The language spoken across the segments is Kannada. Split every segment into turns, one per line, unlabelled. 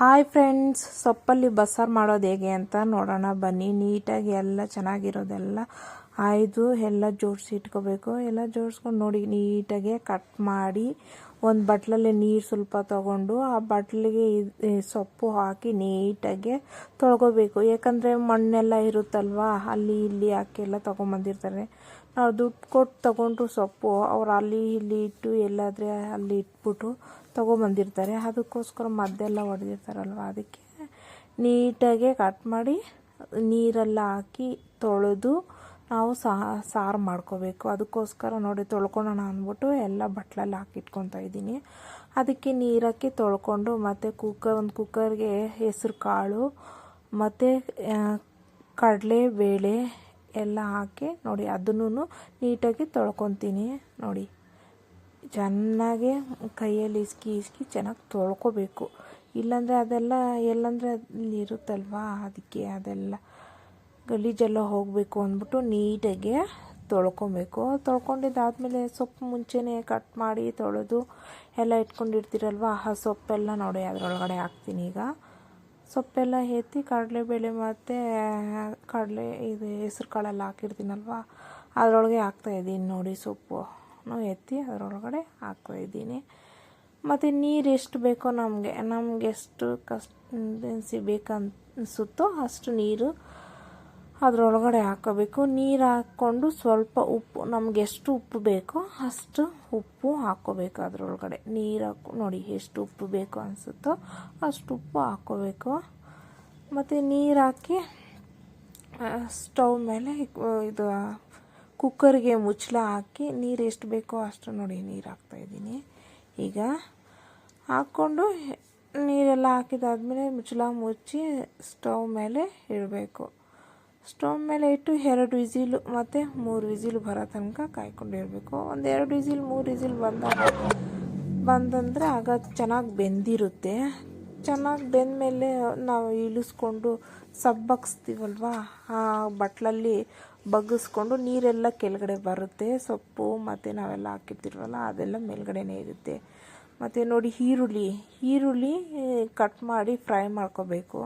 ಹಾಯ್ ಫ್ರೆಂಡ್ಸ್ ಸೊಪ್ಪಲ್ಲಿ ಬಸ್ಸಾರು ಮಾಡೋದು ಹೇಗೆ ಅಂತ ನೋಡೋಣ ಬನ್ನಿ. ನೀಟಾಗಿ ಎಲ್ಲ ಚೆನ್ನಾಗಿರೋದೆಲ್ಲ ಆಯ್ದು ಎಲ್ಲ ಜೋಡಿಸಿ ಇಟ್ಕೋಬೇಕು. ಎಲ್ಲ ಜೋಡಿಸ್ಕೊಂಡು ನೋಡಿ ನೀಟಾಗಿ ಕಟ್ ಮಾಡಿ ಒಂದು ಬಟ್ಲಲ್ಲಿ ನೀರು ಸ್ವಲ್ಪ ತಗೊಂಡು ಆ ಬಟ್ಲಿಗೆ ಸೊಪ್ಪು ಹಾಕಿ ನೀಟಾಗಿ ತೊಳ್ಕೊಬೇಕು. ಯಾಕಂದರೆ ಮಣ್ಣೆಲ್ಲ ಇರುತ್ತಲ್ವಾ, ಅಲ್ಲಿ ಇಲ್ಲಿ ಹಾಕಿ ಎಲ್ಲ ತೊಗೊಂಬಂದಿರ್ತಾರೆ. ನಾವು ದುಡ್ಡು ಕೊಟ್ಟು ತಗೊಂಡ್ರು ಸೊಪ್ಪು ಅವ್ರು ಅಲ್ಲಿ ಇಲ್ಲಿ ಇಟ್ಟು ಎಲ್ಲಾದರೆ ಅಲ್ಲಿ ಇಟ್ಬಿಟ್ಟು ತೊಗೊಂಬಂದಿರ್ತಾರೆ. ಅದಕ್ಕೋಸ್ಕರ ಮದ್ದೆಲ್ಲ ಹೊಡೆದಿರ್ತಾರಲ್ವ ಅದಕ್ಕೆ ನೀಟಾಗೆ ಕಟ್ ಮಾಡಿ ನೀರೆಲ್ಲ ಹಾಕಿ ತೊಳೆದು ನಾವು ಸಾರು ಮಾಡ್ಕೋಬೇಕು. ಅದಕ್ಕೋಸ್ಕರ ನೋಡಿ ತೊಳ್ಕೊಳೋಣ ಅಂದ್ಬಿಟ್ಟು ಎಲ್ಲ ಬಟ್ಲಲ್ಲಿ ಹಾಕಿಟ್ಕೊತಾ ಇದ್ದೀನಿ. ಅದಕ್ಕೆ ನೀರಕ್ಕೆ ತೊಳ್ಕೊಂಡು ಮತ್ತು ಕುಕ್ಕರ್ ಒಂದು ಕುಕ್ಕರ್ಗೆ ಹೆಸರು ಕಾಳು, ಮತ್ತು ಕಡಲೆ, ಬೇಳೆ ಎಲ್ಲ ಹಾಕಿ ನೋಡಿ ಅದನ್ನು ನೀಟಾಗಿ ತೊಳ್ಕೊತೀನಿ ನೋಡಿ. ಚೆನ್ನಾಗಿ ಕೈಯಲ್ಲಿ ಇಸ್ಕಿ ಇಸ್ಕಿ ಚೆನ್ನಾಗಿ ತೊಳ್ಕೊಬೇಕು. ಇಲ್ಲಾಂದರೆ ಅದೆಲ್ಲ ಎಲ್ಲಂದರೆ ಇರುತ್ತಲ್ವಾ? ಅದಕ್ಕೆ ಅದೆಲ್ಲ. ಗಲೀಜೆಲ್ಲ ಹೋಗಬೇಕು ಅಂದ್ಬಿಟ್ಟು ನೀಟಾಗಿ ತೊಳ್ಕೊಬೇಕು. ತೊಳ್ಕೊಂಡಿದ್ದಾದಮೇಲೆ ಸೊಪ್ಪು ಮುಂಚೆನೇ ಕಟ್ ಮಾಡಿ ತೊಳೆದು ಎಲ್ಲ ಇಟ್ಕೊಂಡಿರ್ತೀರಲ್ವ, ಆ ಸೊಪ್ಪೆಲ್ಲ ನೋಡಿ ಅದರೊಳಗಡೆ ಹಾಕ್ತೀನಿ ಈಗ. ಸೊಪ್ಪೆಲ್ಲ ಎತ್ತಿ ಕಡಲೆಬೇಳೆ ಮತ್ತು ಕಡಲೆ ಇದು ಹೆಸ್ರು ಕಾಳೆಲ್ಲ ಹಾಕಿರ್ತೀನಲ್ವ, ಅದರೊಳಗೆ ಹಾಕ್ತಾಯಿದ್ದೀನಿ ನೋಡಿ ಸೊಪ್ಪು. ಎತ್ತಿ ಅದರೊಳಗಡೆ ಹಾಕ್ತಾಯಿದ್ದೀನಿ ಮತ್ತು ನೀರು ಎಷ್ಟು ಬೇಕೋ ನಮಗೆ ನಮಗೆಷ್ಟು ಕನ್ಸಿಸ್ಟೆನ್ಸಿ ಬೇಕನ್ಸುತ್ತೋ ಅಷ್ಟು ನೀರು ಅದರೊಳಗಡೆ ಹಾಕೋಬೇಕು. ನೀರು ಹಾಕ್ಕೊಂಡು ಸ್ವಲ್ಪ ಉಪ್ಪು, ನಮ್ಗೆ ಎಷ್ಟು ಉಪ್ಪು ಬೇಕೋ ಅಷ್ಟು ಉಪ್ಪು ಹಾಕ್ಕೋಬೇಕು ಅದರೊಳಗಡೆ. ನೀರು ಹಾಕೊ, ನೋಡಿ ಎಷ್ಟು ಉಪ್ಪು ಬೇಕು ಅನಿಸುತ್ತೋ ಅಷ್ಟು ಉಪ್ಪು ಹಾಕ್ಕೋಬೇಕು ಮತ್ತು ನೀರು ಹಾಕಿ ಸ್ಟವ್ ಮೇಲೆ ಇದು, ಕುಕ್ಕರ್ಗೆ ಮುಚ್ಚಳ ಹಾಕಿ ನೀರು ಎಷ್ಟು ಬೇಕೋ ಅಷ್ಟು ನೋಡಿ ನೀರು ಹಾಕ್ತಾಯಿದ್ದೀನಿ ಈಗ ಹಾಕ್ಕೊಂಡು ನೀರೆಲ್ಲ ಹಾಕಿದಾದ್ಮೇಲೆ ಮುಚ್ಚಳ ಮುಚ್ಚಿ ಸ್ಟವ್ ಮೇಲೆ ಇಡಬೇಕು. ಸ್ಟವ್ ಮೇಲೆ ಇಟ್ಟು ಎರಡು ವಿಸಿಲು ಮತ್ತು ಮೂರು ವಿಸಿಲು ಬರೋ ತನಕ ಕಾಯ್ಕೊಂಡಿರಬೇಕು ಒಂದು ಎರಡು ವಿಸಿಲ್, ಮೂರು ವಿಸಿಲ್ ಬಂದಾಗ ಬಂದಂದರೆ ಆಗ ಚೆನ್ನಾಗಿ ಬೆಂದಿರುತ್ತೆ. ಚೆನ್ನಾಗಿ ಬೆಂದಮೇಲೆ ನಾವು ಇಳಿಸ್ಕೊಂಡು ಸಬ್ಬಕ್ಸ್ತೀವಲ್ವ? ಆ ಬಟ್ಲಲ್ಲಿ ಬಗ್ಗಿಸ್ಕೊಂಡು ನೀರೆಲ್ಲ ಕೆಳಗಡೆ ಬರುತ್ತೆ. ಸೊಪ್ಪು ಮತ್ತು ನಾವೆಲ್ಲ ಹಾಕಿರ್ತೀವಲ್ಲ, ಅದೆಲ್ಲ ಮೇಲ್ಗಡೆನೇ ಇರುತ್ತೆ. ಮತ್ತು ನೋಡಿ ಈರುಳ್ಳಿ ಈರುಳ್ಳಿ ಕಟ್ ಮಾಡಿ ಫ್ರೈ ಮಾಡ್ಕೋಬೇಕು.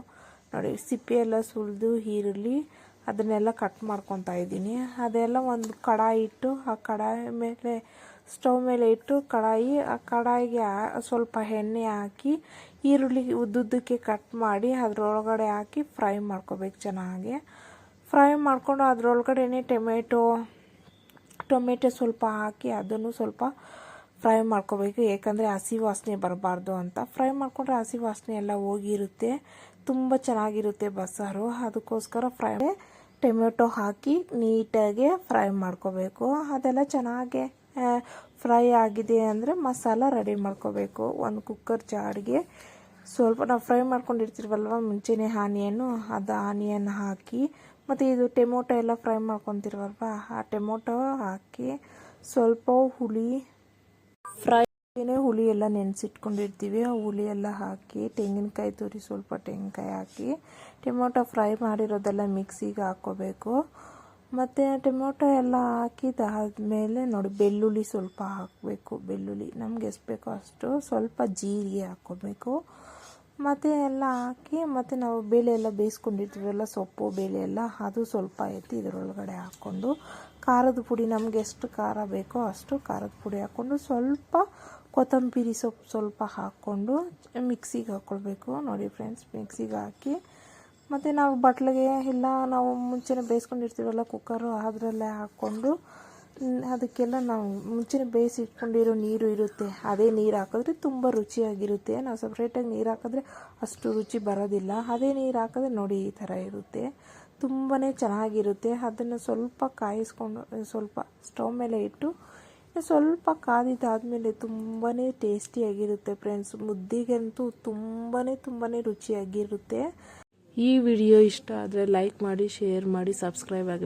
ನೋಡಿ ಸಿಪ್ಪೆ ಎಲ್ಲ ಸುಲಿದು ಈರುಳ್ಳಿ ಅದನ್ನೆಲ್ಲ ಕಟ್ ಮಾಡ್ಕೊತಾ ಇದ್ದೀನಿ. ಅದೆಲ್ಲ ಒಂದು ಕಡಾಯಿ ಇಟ್ಟು, ಆ ಕಡಾಯಿ ಮೇಲೆ ಸ್ಟವ್ ಮೇಲೆ ಇಟ್ಟು ಕಡಾಯಿ, ಆ ಕಡಾಯಿಗೆ ಸ್ವಲ್ಪ ಎಣ್ಣೆ ಹಾಕಿ, ಈರುಳ್ಳಿ ಉದ್ದುದ್ದಕ್ಕೆ ಕಟ್ ಮಾಡಿ ಅದರೊಳಗಡೆ ಹಾಕಿ ಫ್ರೈ ಮಾಡ್ಕೋಬೇಕು ಚೆನ್ನಾಗಿ. ಫ್ರೈ ಮಾಡಿಕೊಂಡು ಅದರೊಳಗಡೆನೆ ಟೊಮೆಟೊ ಟೊಮೆಟೊ ಸ್ವಲ್ಪ ಹಾಕಿ ಅದನ್ನು ಸ್ವಲ್ಪ ಫ್ರೈ ಮಾಡ್ಕೋಬೇಕು, ಏಕೆಂದರೆ ಹಸಿ ವಾಸನೆ ಬರಬಾರ್ದು ಅಂತ. ಫ್ರೈ ಮಾಡಿಕೊಂಡ್ರೆ ಹಸಿ ವಾಸನೆ ಎಲ್ಲ ಹೋಗಿರುತ್ತೆ. ತುಂಬ ಚೆನ್ನಾಗಿರುತ್ತೆ ಬಸ್ಸಾರು. ಅದಕ್ಕೋಸ್ಕರ ಫ್ರೈ ಟೊಮೆಟೊ ಹಾಕಿ ನೀಟಾಗಿ ಫ್ರೈ ಮಾಡ್ಕೋಬೇಕು. ಅದೆಲ್ಲ ಚೆನ್ನಾಗಿ ಫ್ರೈ ಆಗಿದೆ ಅಂದರೆ ಮಸಾಲ ರೆಡಿ ಮಾಡ್ಕೋಬೇಕು. ಒಂದು ಕುಕ್ಕರ್ ಜಾಡಿಗೆ ಸ್ವಲ್ಪ ನಾವು ಫ್ರೈ ಮಾಡ್ಕೊಂಡಿರ್ತೀವಲ್ವ ಮುಂಚೆನೇ ಆನಿಯನ್ನು ಅದು ಆನಿಯನ್ ಹಾಕಿ. ಮತ್ತು ಇದು ಟೊಮೊಟೊ ಎಲ್ಲ ಫ್ರೈ ಮಾಡ್ಕೊತಿರ್ವಲ್ವ ಆ ಟೊಮೊಟೊ ಹಾಕಿ ಸ್ವಲ್ಪ ಹುಳಿ ಫ್ರೈ ಹುಳಿ ಎಲ್ಲ ನೆನೆಸಿಟ್ಕೊಂಡಿರ್ತೀವಿ. ಆ ಹುಳಿ ಎಲ್ಲ ಹಾಕಿ, ತೆಂಗಿನಕಾಯಿ ತುರಿ ಸ್ವಲ್ಪ ತೆಂಗಿನಕಾಯಿ ಹಾಕಿ, ಟೊಮೊಟೊ ಫ್ರೈ ಮಾಡಿರೋದೆಲ್ಲ ಮಿಕ್ಸಿಗೆ ಹಾಕ್ಕೋಬೇಕು ಮತ್ತು ಟೊಮೊಟೊ ಎಲ್ಲ ಹಾಕಿದಾದ್ಮೇಲೆ ನೋಡಿ, ಬೆಳ್ಳುಳ್ಳಿ ಸ್ವಲ್ಪ ಹಾಕಬೇಕು. ಬೆಳ್ಳುಳ್ಳಿ ನಮ್ಗೆ ಎಷ್ಟು ಬೇಕೋ ಅಷ್ಟು ಸ್ವಲ್ಪ ಜೀರಿಗೆ ಹಾಕ್ಕೋಬೇಕು ಮತ್ತು ಎಲ್ಲ ಹಾಕಿ, ಮತ್ತು ನಾವು ಬೇಳೆ ಎಲ್ಲ ಬೇಯಿಸ್ಕೊಂಡಿರ್ತೀವಲ್ಲ, ಸೊಪ್ಪು ಬೇಳೆ ಎಲ್ಲ ಅದು ಸ್ವಲ್ಪ ಎತ್ತಿ ಇದರೊಳಗಡೆ ಹಾಕ್ಕೊಂಡು ಖಾರದ ಪುಡಿ ನಮಗೆ ಎಷ್ಟು ಖಾರ ಬೇಕೋ ಅಷ್ಟು ಖಾರದ ಪುಡಿ ಹಾಕ್ಕೊಂಡು ಸ್ವಲ್ಪ ಕೊತ್ತಂಬರಿ ಸೊಪ್ಪು ಸ್ವಲ್ಪ ಹಾಕ್ಕೊಂಡು ಮಿಕ್ಸಿಗೆ ಹಾಕ್ಕೊಳ್ಬೇಕು ನೋಡಿ ಫ್ರೆಂಡ್ಸ್ ಮಿಕ್ಸಿಗೆ ಹಾಕಿ ಮತ್ತು ನಾವು ಬಟ್ಲಿಗೆ ಇಲ್ಲ ನಾವು ಮುಂಚೆನೇ ಬೇಯಿಸ್ಕೊಂಡಿರ್ತೀವಲ್ಲ ಕುಕ್ಕರು ಅದರಲ್ಲೇ ಹಾಕ್ಕೊಂಡು ಅದಕ್ಕೆಲ್ಲ ನಾವು ಮುಂಚೆನೇ ಬೇಯಿಸಿ ಇಟ್ಕೊಂಡಿರೋ ನೀರು ಇರುತ್ತೆ. ಅದೇ ನೀರು ಹಾಕಿದ್ರೆ ತುಂಬ ರುಚಿಯಾಗಿರುತ್ತೆ. ನಾವು ಸಪ್ರೇಟಾಗಿ ನೀರು ಹಾಕಿದ್ರೆ ಅಷ್ಟು ರುಚಿ ಬರೋದಿಲ್ಲ. ಅದೇ ನೀರು ಹಾಕಿದ್ರೆ ನೋಡಿ ಈ ಥರ ಇರುತ್ತೆ. ತುಂಬಾ ಚೆನ್ನಾಗಿರುತ್ತೆ. ಅದನ್ನು ಸ್ವಲ್ಪ ಕಾಯಿಸ್ಕೊಂಡು, ಸ್ವಲ್ಪ ಸ್ಟವ್ ಮೇಲೆ ಇಟ್ಟು ಸ್ವಲ್ಪ ಕಾದಿದ್ದಾದಮೇಲೆ ತುಂಬಾ ಟೇಸ್ಟಿಯಾಗಿರುತ್ತೆ ಫ್ರೆಂಡ್ಸ್ ಮುದ್ದಿಗಂತೂ ತುಂಬಾ ತುಂಬಾ ರುಚಿಯಾಗಿರುತ್ತೆ. ಈ ವಿಡಿಯೋ ಇಷ್ಟ ಆದರೆ ಲೈಕ್ ಮಾಡಿ ಶೇರ್ ಮಾಡಿ ಸಬ್ಸ್ಕ್ರೈಬ್ ಆಗಿ